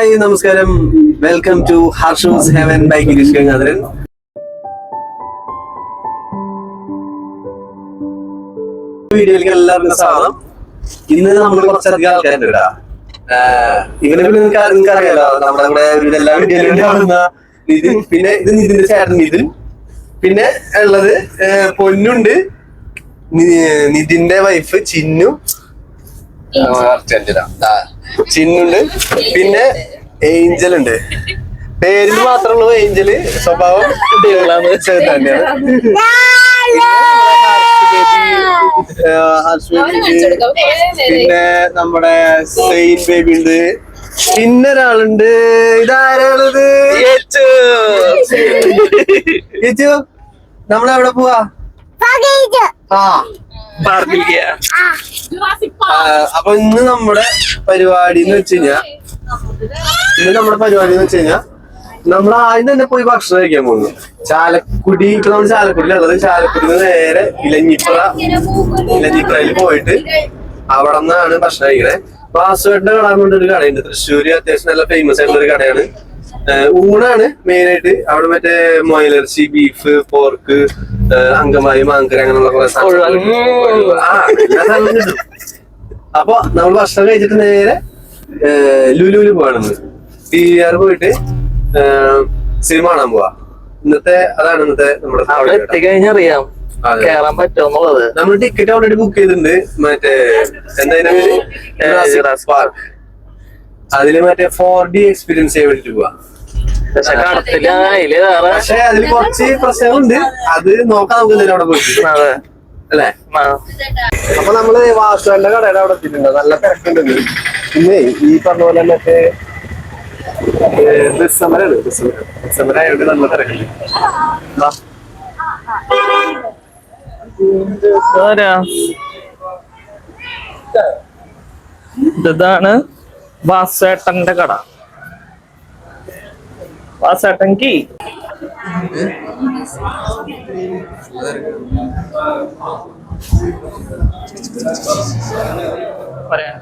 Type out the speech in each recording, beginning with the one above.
Hi നമസ്കാരം. Welcome to Harsho's heaven by Girish Gangadharan വീഡിയോയിലേക്ക് എല്ലാവർക്കും സ്വാഗതം. ഇന്ന് നമ്മൾ കുറച്ചധികം ആൾക്കാരുണ്ട് കേട്ടാ. പിന്നെ നിങ്ങൾക്ക് അറിയാലോ നമ്മുടെ ഇവിടെ ഇവിടെ എല്ലാ വീഡിയോയിലും നിതിൻ പിന്നെ ഇത് നിതിന്റെ ചേട്ടൻ നിതിൻ. പിന്നെ ഉള്ളത് പൊന്നുണ്ട്. നിതിന്റെ വൈഫ് ചിന്നു. ചിന്നുണ്ട്. പിന്നെ ഏഞ്ചൽ ഉണ്ട് പേരിൽ മാത്രമുള്ളൂ ഏഞ്ചൽ സ്വഭാവം തന്നെയാണ്. പിന്നെ നമ്മുടെ സെയിൻ ബേബി ഉണ്ട്. പിന്നെ ഒരാളുണ്ട് ഇതാരാണിത് നമ്മളെവിടെ പോവാ? ആ. ആ, അപ്പൊ ഇന്ന് നമ്മുടെ പരിപാടി എന്ന് വെച്ച് കഴിഞ്ഞാ ഇന്ന് നമ്മുടെ പരിപാടി എന്ന് വെച്ച് കഴിഞ്ഞാ നമ്മൾ ആദ്യം തന്നെ പോയി ഭക്ഷണം കഴിക്കാൻ പോകുന്നു ചാലക്കുടി ഇപ്പൊ നമ്മൾ ചാലക്കുടിയിലുള്ളത് ചാലക്കുടി നേരെ ഇലഞ്ഞിപ്പുറ ഇലഞ്ഞിപ്പുറയിൽ പോയിട്ട് അവിടെ നിന്നാണ് ഭക്ഷണം കഴിക്കണേ. പാസ്വേഡിന്റെ കട ഒരു കടയുണ്ട്. തൃശ്ശൂര് അത്യാവശ്യം നല്ല ഫേമസ് ആയിട്ടുള്ള ഒരു കടയാണ്. ഊണാണ് മെയിൻ ആയിട്ട് അവിടെ മറ്റേ മൊയിലർച്ചി ബീഫ് പോർക്ക് അങ്കമായി മാങ്കര അങ്ങനെയുള്ള കുറെ സാധനങ്ങൾ. അപ്പൊ നമ്മൾ ഭക്ഷണം കഴിച്ചിട്ട് നേരെ ലുലുവിൽ പോവാണെന്ന് ടി ആർ പോയിട്ട് സിനിമ കാണാൻ പോവാ. ഇന്നത്തെ അതാണ് ഇന്നത്തെ നമ്മുടെ അവിടെ അതെ. കേറാൻ പറ്റുമെന്നുള്ളത്. നമ്മൾ ടിക്കറ്റ് ഓൾറെഡി ബുക്ക് ചെയ്തിട്ടുണ്ട്. മറ്റേ എന്തായാലും പാർക്ക് അതിൽ മറ്റേ ഫോർ ഡി എക്സ്പീരിയൻസ് ചെയ്യാൻ വേണ്ടിട്ട് പോവാ. പക്ഷെ അതിൽ വേറെ പക്ഷെ അതിൽ കുറച്ച് പ്രശ്നങ്ങളുണ്ട്. അത് നോക്കാം നമുക്ക് എന്തെങ്കിലും അവിടെ പോയിട്ട് അതെ. അല്ലേ. അപ്പൊ നമ്മൾ വാസുവിന്റെ കടയുടെ അവിടെ എത്തിയിട്ടുണ്ട്. നല്ല തിരക്കുണ്ട് പിന്നെ ഈ പറഞ്ഞ പോലെ മറ്റേ ഡിസംബറാണ് ഡിസംബർ ഡിസംബർ ആയതുകൊണ്ട് നല്ല തിരക്കുണ്ട്? ഇതാണ് വാസേട്ടന്റെ കട. വാസേട്ടൻ കീ. പറയാ.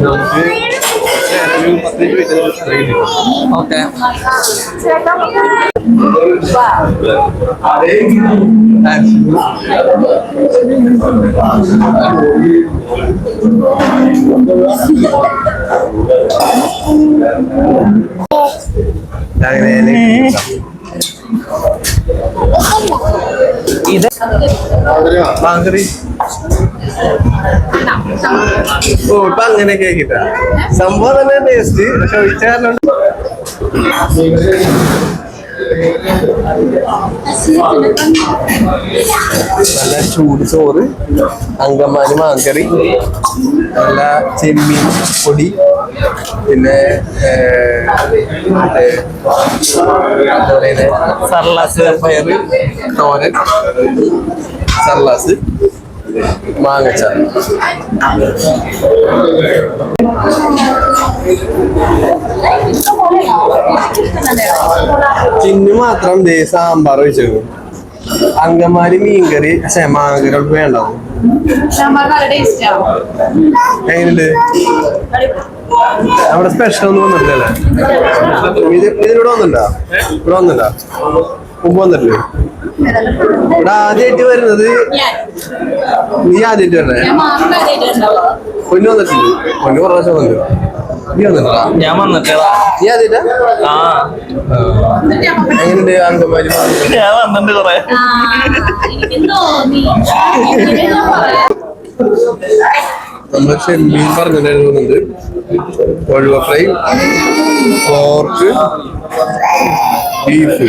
നമുക്ക് ഒരു പത്ത് മിനിറ്റ് വെയിറ്റ് ഓക്കെ ഇത് ഓ ഇപ്പൊ അങ്ങനെയൊക്കെ ആക്കിട്ടാ സംഭവം തന്നെ ടേസ്റ്റ് പക്ഷെ ഒഴിച്ച കാരണം നല്ല ചൂട് ചോറ് അങ്കമാലി മാങ്കറി. നല്ല ചെമ്മീൻ പൊടി പിന്നെ എന്താ പറയുന്നത് സർലാസ്. പയർ തോരൻ സർലാസ് മാങ്ങച്ചാർ. ചിന്നു മാത്രം ദേ സാമ്പാർ വെച്ചു അങ്കമാലി മീൻകറി അവൾക്ക് വേണ്ടാവും. എങ്ങനെയുണ്ട്? അവിടെ സ്പെഷ്യൽ ഒന്നും വന്നിട്ടില്ലല്ലേ ഇത് ഇതിലൂടെ വന്നിട്ടുണ്ടോ? ഇവിടെ വന്നിട്ടുണ്ടോ? മുമ്പ് വന്നിട്ടില്ലേ? ഇവിടെ ആദ്യമായിട്ട് വരുന്നത് നീ ആദ്യമായിട്ട് വരണേ? പൊന്നു വന്നിട്ടുണ്ട് പൊന്നു കുറേ പ്രാവശ്യം വന്നിട്ടാ ഞാൻ ആദ്യമായിട്ടാ ആ. എങ്ങനെയുണ്ട് അങ്കമാലി ഞാൻ വന്നിട്ടുണ്ട് കൊറേ. നമ്മൾ ചെമ്മീൻ പറഞ്ഞിട്ടുണ്ടായിരുന്നുണ്ട് കൊഴുവ ഫ്രൈ പോർക്ക് ബീഫ്.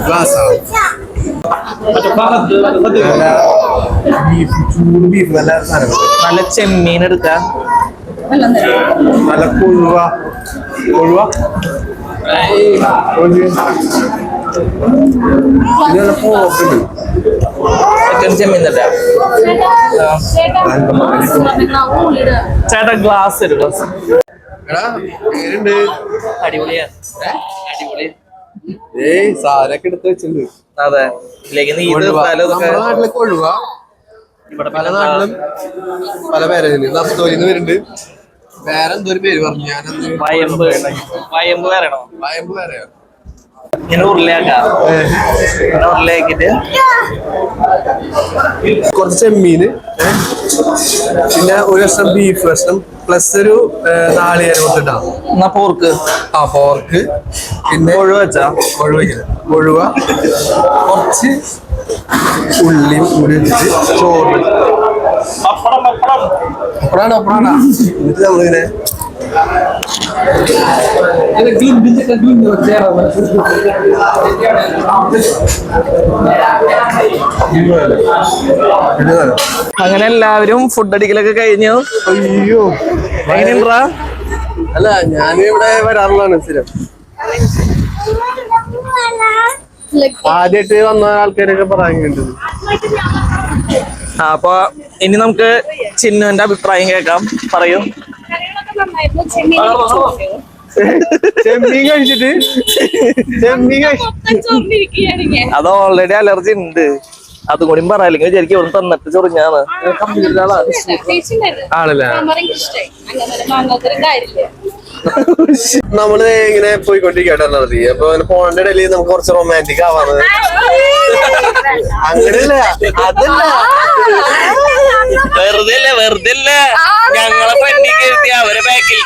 ഗ്ലാസ് നല്ല ബീഫ് ചൂട് ബീഫ് നല്ല നല്ല ചെമ്മീൻ എടുക്കാം നല്ല കൊഴുവ കൊഴുവ പോക്കുണ്ട് ചേട്ടാ ഗ്ലാസ് ഒരു ഗ്ലാസ്. എടാ അടിപൊളിയാ. അടിപൊളി. ഏയ് സാരൊക്കെ എടുത്ത് വെച്ചിട്ടുണ്ട്. അതെ. നാട്ടിലൊക്കെ ഇവിടെ പല നാട്ടിലും പല പേരുണ്ട് നസ്തോലിന്ന് വരുന്നുണ്ട്. വേറെ എന്തോ ഒരു പേര് പറഞ്ഞു. ഞാനന്ന് വയമ്പ്. വയമ്പ് വരണോ വയമ്പ് വേറെയാ ഇങ്ങനെ ഉരുളയാക്കാം ഇങ്ങനെ ഉരുളയാക്കിട്ട് കുറച്ച് ചെമ്മീന് പിന്നെ ഒരു കഷ്ണം ബീഫ് കഷ്ണം പ്ലസ് ഒരു നാളികേരം കൊടുത്തിട്ടാണ് എന്നാ പോർക്ക് ആ പോർക്ക് പിന്നെ കൊഴുവ വെച്ചാ? കൊഴുവ കൊഴുവ കുറച്ച് ഉള്ളിയും കൂടി വെച്ചിട്ട് ചോറ് അപ്പുറം അപ്പുറം അപ്പഴാണ് അപ്പഴാണ് എന്നിട്ട് നമ്മളിങ്ങനെ അങ്ങനെ എല്ലാവരും ഫുഡ് അടിക്കലൊക്കെ കഴിഞ്ഞു. അയ്യോ. എങ്ങനെയുണ്ടാ? അല്ല ഞാൻ ഇവിടെ വരാറുള്ളതാണ് സ്ഥിരം. ആദ്യമായിട്ട് വന്ന ആൾക്കാരൊക്കെ പറയുന്നുണ്ട് ആ, അപ്പൊ ഇനി നമുക്ക് ചിന്നുവിന്റെ അഭിപ്രായം കേൾക്കാം. പറയൂ. ചെമ്മീൻ കഴിച്ചിട്ട് ചെമ്മീൻ കഴി- അത് ഓൾറെഡി അലർജി ഉണ്ട് അതും കൂടി പറ അല്ലെങ്കിൽ വിചാരിക്കും ഇവിടെ തന്നിട്ട് ചൊറിഞ്ഞാണ് ആണല്ലേ നമ്മൾ ഇങ്ങനെ പോയിക്കൊണ്ടിരിക്കട്ടെ നടത്തി അപ്പൊ പോണന്റെ ഇടയിൽ നമുക്ക് കുറച്ച് റൊമാന്റിക് ആവാന്ന് അങ്ങനെയല്ല അതല്ല വെറുതെ അല്ല വെറുതെ അല്ല ഞങ്ങളെ അവരെ ബാക്കിൽ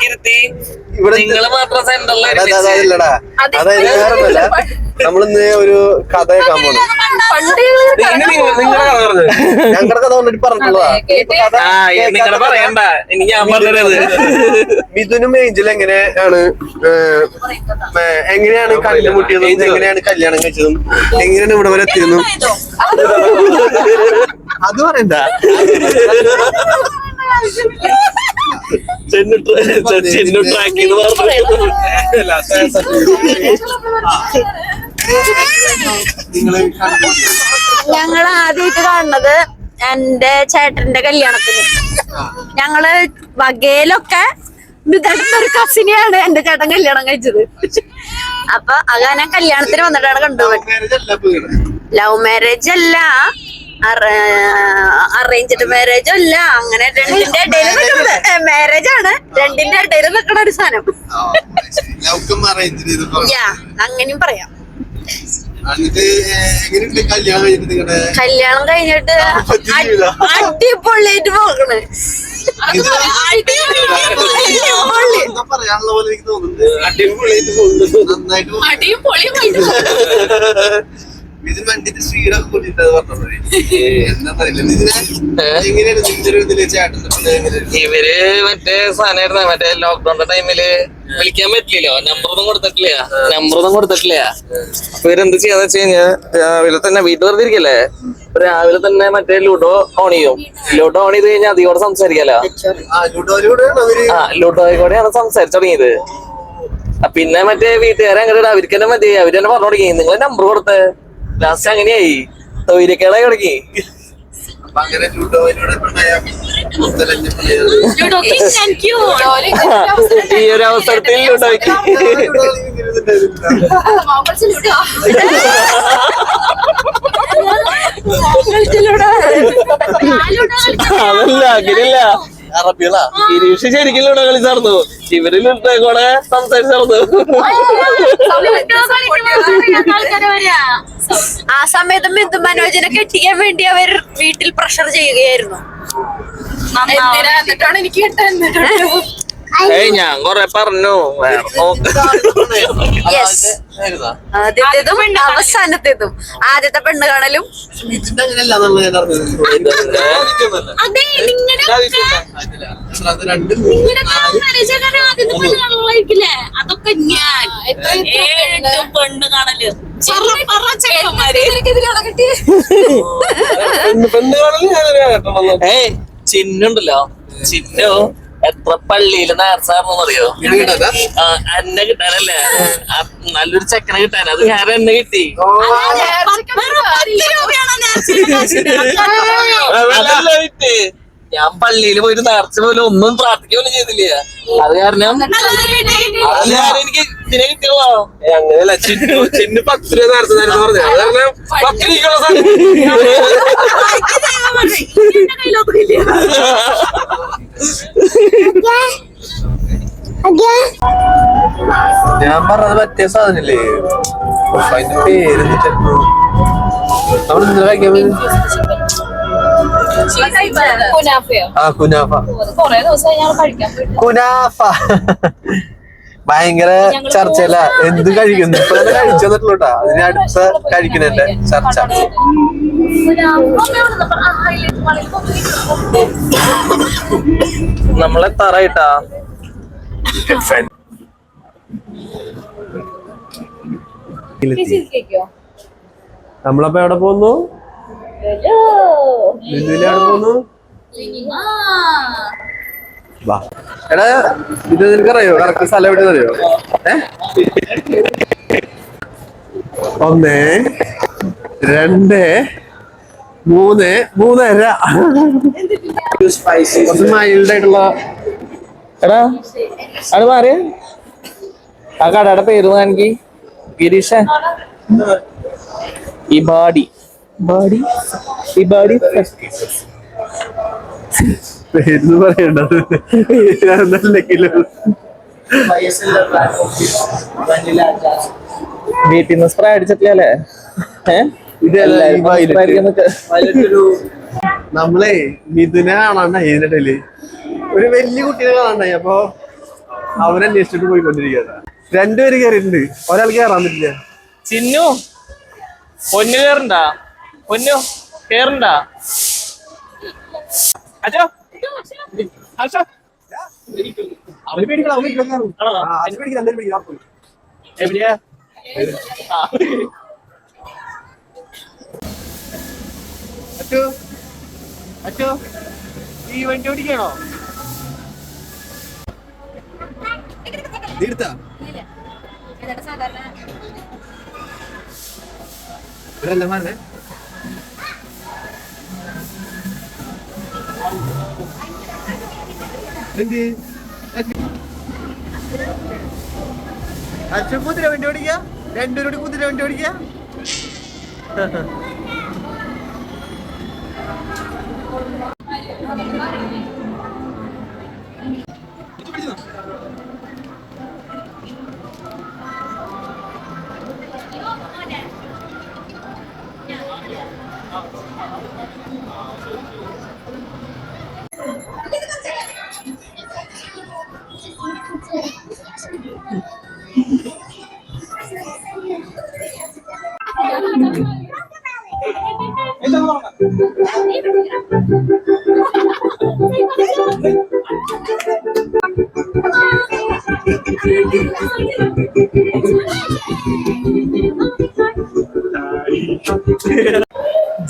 മാത്രം സെന്ററിൽ അതല്ലടാ അതായത് നമ്മളിന്ന് ഒരു കഥ കേൾക്കാൻ പോണു. നിങ്ങളുടെ കഥ. പറഞ്ഞു ഞങ്ങളുടെ കഥ ഓൾറെഡി പറഞ്ഞിട്ടുള്ളതാ. ആ നിങ്ങളെ പറയണ്ട. എനിക്ക് ഞാൻ പറഞ്ഞത് മിഥുനും ഏഞ്ചൽ എങ്ങനെയാണ് എങ്ങനെയാണ് കല്ലുമുട്ടിയതും എങ്ങനെയാണ് കല്യാണം കഴിച്ചതും എങ്ങനെയാണ് ഇവിടെ വരെ എത്തിയതും? അത് പറയണ്ട. ചെന്നു ചെന്നു ട്രാക്ക് പറഞ്ഞു ഞങ്ങൾ ആദ്യമായിട്ട് കാണുന്നത് എന്റെ ചേട്ടന്റെ കല്യാണത്തിന്. ഞങ്ങൾ വകയിലൊക്കെ ഒരു കസിനെയാണ് എന്റെ ചേട്ടൻ കല്യാണം കഴിച്ചത്. അപ്പൊ അങ്ങനെ കല്യാണത്തിന് വന്നിട്ടാണ് കണ്ടുപോയത് ലവ് മാരേജ് അല്ല. അറേഞ്ച്ഡ് മാരേജ് അല്ല അങ്ങനെ രണ്ടിന്റെ ഇടയിൽ നിൽക്കുന്നത് മാരേജ് ആണ്. രണ്ടിന്റെ ഇടയിൽ നിൽക്കണ ഒരു സാധനം. യാ അങ്ങനെയും പറയാം. കല്യാണം കഴിഞ്ഞിട്ട് നിങ്ങളുടെ കല്യാണം കഴിഞ്ഞിട്ട് അടി- അടിപൊളിയായിട്ട് പോകണ് അടിപൊളിയായിട്ട് പോകുന്നുണ്ട് നന്നായിട്ട് പോകുന്നു. ഇതിന് പറഞ്ഞോളൂ എങ്ങനെയാണ് നിന്റെ ഇതിൽ ചേട്ടന്റെ ഇവർ മറ്റേ സാധനമായിരുന്നു. മറ്റേ ലോക്ക്ഡൌണിന്റെ ടൈമിൽ വിളിക്കാൻ പറ്റില്ലല്ലോ. നമ്പറൊന്നും കൊടുത്തിട്ടില്ല. നമ്പറൊന്നും കൊടുത്തിട്ടില്ല. അപ്പൊ ഇവരെന്ത് ചെയ്യാന്ന് വെച്ച് കഴിഞ്ഞാൽ രാവിലെ തന്നെ വീട്ടിൽ വെറുതെ ഇരിക്കല്ലേ? രാവിലെ തന്നെ മറ്റേ ലുഡോ ഓൺ ചെയ്യും. ലുഡോ ഓൺ ചെയ്ത് കഴിഞ്ഞാൽ അധികം സംസാരിക്കാലോ? ആ ലൂഡോയിലൂടെയാണ് സംസാരിച്ചു തുടങ്ങിയത്. പിന്നെ മറ്റേ വീട്ടുകാരെ അങ്ങനെ അവർക്ക് തന്നെ മതി. അവർ തന്നെ പറഞ്ഞു തുടങ്ങി നിങ്ങൾ നമ്പർ കൊടുത്ത്. ലാസ്റ്റ് അങ്ങനെയായി. താങ്ക് യു ഈ ഒരു അവസരത്തിൽ ഇതുണ്ടായിരുന്നില്ല. അതല്ല അങ്ങനെയല്ല. അറബികളാ. ഗിരീഷ് ശരിക്കും ലൂഡോ കളിച്ചാർന്നു ഇവർ ലുഡോ കൂടെ സംസാരിച്ചാർന്നു നടന്നു ആ സമയത്ത് മിഥു മനോജിനെ കെട്ടിക്കാൻ വേണ്ടി അവർ വീട്ടിൽ പ്രഷർ ചെയ്യുകയായിരുന്നു. എന്തിനാ? എന്നിട്ടാണ് എനിക്ക് കിട്ടുന്നത് ഏയ് ഞാൻ കൊറേ പറഞ്ഞു? ആദ്യത്തേതും അവസാനത്തേതും. ആദ്യത്തെ പെണ്ണ് കാണലും? അതെ നിങ്ങളുടെ അതൊക്കെ ഞാൻ. പെണ്ണ് കാണൽ? ഏയ് ചിന്നുണ്ടല്ലോ. ചിന്നു. എത്ര കിട്ടാ ആ, എന്നെ കിട്ടാനല്ലേ? നല്ലൊരു ചെക്കനെ കിട്ടാൻ അത് ഞാൻ എന്നെ കിട്ടി. അതല്ല വിറ്റ് ഞാൻ പള്ളിയിൽ പോയിട്ട് നേർച്ച പോലും ഒന്നും പ്രാർത്ഥിക്കുക പോലും ചെയ്തില്ല അത് കാരണം. അത് എനിക്ക് ഇതിനെ കിട്ടിയോ അങ്ങനെയല്ല ചിന്നു ചിന്നു പത്ത് രൂപ നേരത്തെ നേരത്തെ പറഞ്ഞു അത് കാരണം പത്ത്. ഞാൻ പറഞ്ഞത് പറ്റിയ സാധനല്ലേ അതിന്റെ പേര് നമ്മൾ ഇന്നലെ കഴിക്കാൻ? കുനാഫയോ? ആ കുനാഫ. അത് കൊറേ ദിവസമായി ഞങ്ങൾ കഴിക്കാൻ പോയിട്ട് കുനാഫ. ഭയങ്കര ചർച്ചയല്ല? എന്ത് കഴിക്കുന്നു? ഇപ്പൊ തന്നെ കഴിച്ചു തന്നിട്ടുള്ളൂട്ടാ അതിന് അടുത്ത കഴിക്കണല്ലേ? ചർച്ച. നമ്മളെ തറയിട്ടാ നമ്മളപ്പോ എവിടെ പോകുന്നു ലുലുവിൽ എവിടെ പോന്നു വാ എടാ ഇത് നിനക്കറിയോ കറക്റ്റ് സ്ഥലം എവിടെ അറിയോ ഒന്ന് രണ്ട് മൂന്ന് മൂന്നര കുറച്ച് മൈൽഡ് ആയിട്ടുള്ള എടാ അവിടെ മാറി ആ കടയുടെ പേര് എനിക്ക് ഗിരീഷ. ഈ ബാഡി ബാഡി ഈ ബോഡി പേര് പറയണ്ടത്? വീട്ടിൽ നിന്ന് സ്പ്രേ അടിച്ചിട്ടില്ലേ നമ്മളെ മിഥുനെ കാണാണ്ടായി ഇതിനിടയിൽ ഒരു വലിയ കുട്ടീനെ കാണാണ്ടായി. അപ്പൊ അവനെ അന്വേഷിച്ചിട്ട് പോയിക്കൊണ്ടിരിക്കുകയാണ്. രണ്ടുപേര് കയറിയിട്ടുണ്ട് ഒരാൾ കയറാൻ പറ്റില്ല. ചിന്നു പൊന്നു കേറണ്ട? പൊന്നു കേറണ്ട? അച്ഛോ. അച്ഛോ. അവർ പേടിക്കണം അവർ പേടിക്കണം ആ, അതിന് പേടിക്കണം. എവിടെയാ. അച്ചോ അച്ചോ ഈ വണ്ടി ഓടിക്കണോ തീർത്താ ഇവരെല്ലാം പറഞ്ഞേ എന്ത്? അച്ഛൻ കുതിര വണ്ടി ഓടിക്ക? രണ്ടുപേരോട് കുതിര വണ്ടി ഓടിക്ക?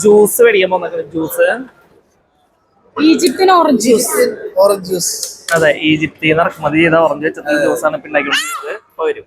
ജ്യൂസ് മേടിക്കാൻ പോകുന്ന ജ്യൂസ്. ഈജിപ്തിന് ഓറഞ്ച് ജ്യൂസ് ഓറഞ്ച് ജ്യൂസ് അതെ ഈജിപ്തിൽ നിന്ന് ഇറക്കുമതി. ചെയ്ത ഓറഞ്ച് വെച്ചിട്ടുള്ള ജ്യൂസാണ്. ഇപ്പൊ ഉണ്ടാക്കിക്കൊണ്ടിരിക്കുന്നത് ഇപ്പൊ വരും.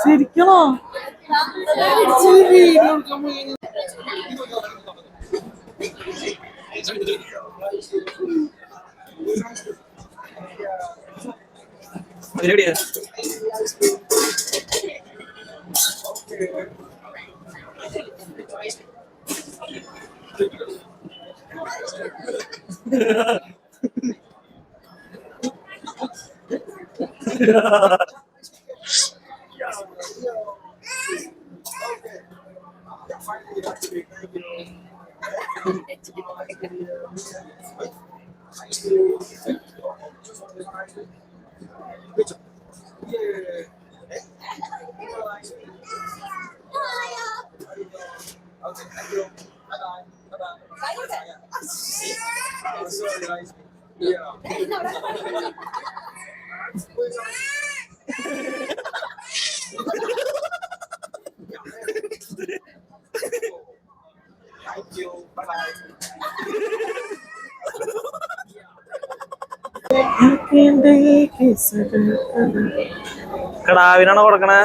ശരിക്കണോ Yeah. Yeah. കടാവിനാണോ കൊടുക്കണേ?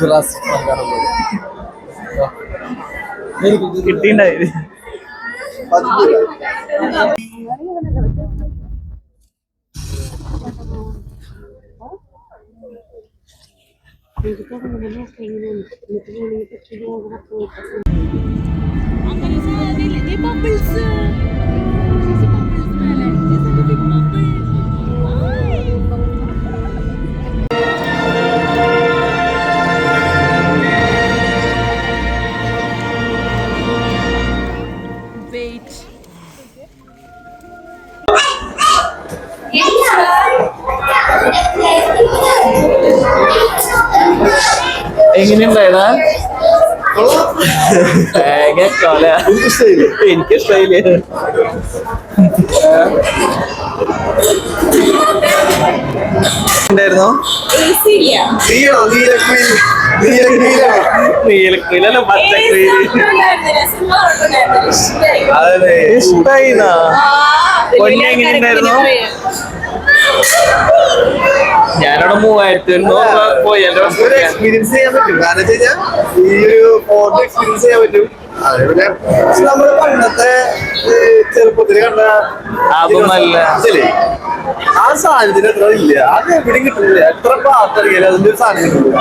ജുറാസിക് പാർക്കാണ് കിട്ടിണ്ടായി എങ്ങനെയുണ്ടായതാ തേങ്ങ കൊല എനിക്ക് ഇഷ്ടമായില്ലേ ഉണ്ടായിരുന്നോ നീലക്കുയിലല്ല പച്ചക്കുയിൽ അതെ ഇഷ്ടായിന്നാ. പൊന്നി എങ്ങനെയുണ്ടായിരുന്നു ഞാനവിടെ മൂവായിരത്തി പോയി എക്സ്പീരിയൻസ് ചെയ്യാൻ പറ്റും. കാരണം വെച്ചാൽ ഈ ഒരു ഫോട്ടോ എക്സ്പീരിയൻസ് ചെയ്യാൻ പറ്റും. അതേപോലെ നമ്മൾ പണ്ടത്തെ ചെറുപ്പത്തിൽ കണ്ട. ആ സാധനത്തിന് എത്ര ഇല്ല. അത് എവിടെയും കിട്ടുന്നില്ല എത്ര പാത്രം അതിന്റെ ഒരു സാധനം കിട്ടില്ല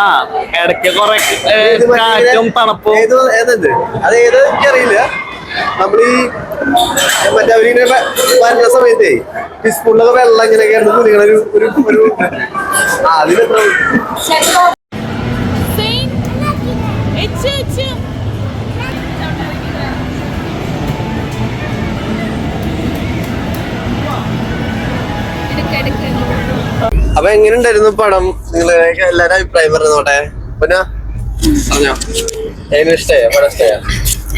ആ ഇടയ്ക്ക് കൊറേ കാറ്റും തണുപ്പും. ഏത് ഏതുണ്ട് അത് ഏത് എനിക്കറിയില്ല നമ്മളീ മറ്റേ അവരിങ്ങനെ വരുന്ന സമയത്തേ ഈ സ്കൂളിലൊക്കെ വെള്ളം ഇങ്ങനെ കിടന്ന് കുടിക്കണ ഒരു ഒരു ഒരു ആ അതിനെത്ര അപ്പൊ എങ്ങനെയുണ്ടായിരുന്നു പടം? നിങ്ങൾ എല്ലാരും അഭിപ്രായം പറഞ്ഞോട്ടെ. പിന്നെ? പറഞ്ഞോ. എങ്ങനെ പടം ഇഷ്ടയോ?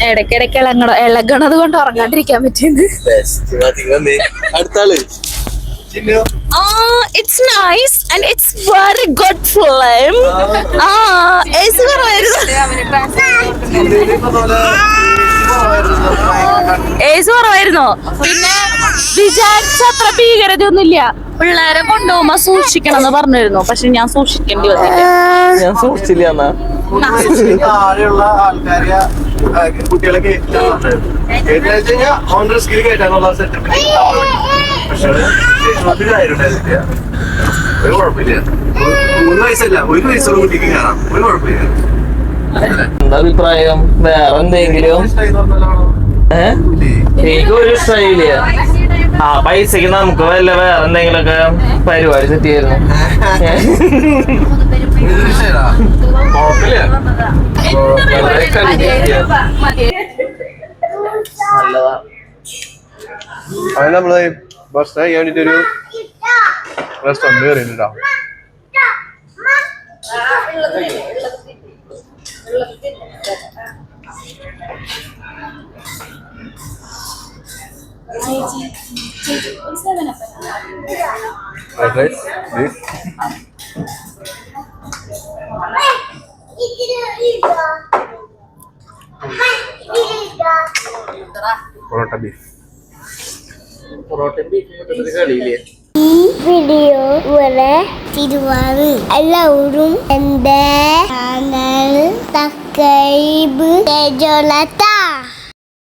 ഇടയ്ക്കിടയ്ക്ക് ഇളങ്ങണ ഇളകണത് കൊണ്ട് ഉറങ്ങാണ്ടിരിക്കാൻ ഗുഡ് ഫിലിം ആ ഏസ് കുറവായിരുന്നു പിന്നെ വിചാരിച്ച അത്ര ഭീകരതയൊന്നുമില്ല. പിള്ളേരെ കൊണ്ടുപോകുമ്പോ സൂക്ഷിക്കണം എന്ന് പറഞ്ഞിരുന്നു പക്ഷെ ഞാൻ സൂക്ഷിക്കേണ്ടി വന്നില്ല. ഞാൻ സൂക്ഷിച്ചില്ല എന്നാ. താഴെയുള്ള ആൾക്കാരെ ആ, കുട്ടികളെ കയറ്റാന്ന് ഓൺ റിസ്കിൽ കയറ്റാനുള്ള സെറ്റപ്പ് പക്ഷെ ആയിട്ടുണ്ടായിരുന്നില്ല ഒരു കുഴപ്പമില്ല. മൂന്ന് വയസ്സല്ല ഒരു വയസ്സുള്ള കുട്ടിക്ക് കയറാം ഒരു കുഴപ്പമില്ല. എന്താ അഭിപ്രായം വേറെ എന്തെങ്കിലും? എനിക്ക് ഒരു ഇഷ്ടമായില്ല ആ പൈസക്ക് നമുക്ക് വല്ല വേറെ എന്തെങ്കിലുമൊക്കെ പരിപാടി സെറ്റ് ചെയ്യായിരുന്നു. അത് നമ്മൾ ഭക്ഷണം കഴിക്കാൻ വേണ്ടിട്ടൊരു റെസ്റ്റോറന്റ് കയറിയിട്ടുണ്ടാവും စကားလေးလေး ဒီဗီဒီယိုဝယ်လဲဒီတူပါဘူးအလောက်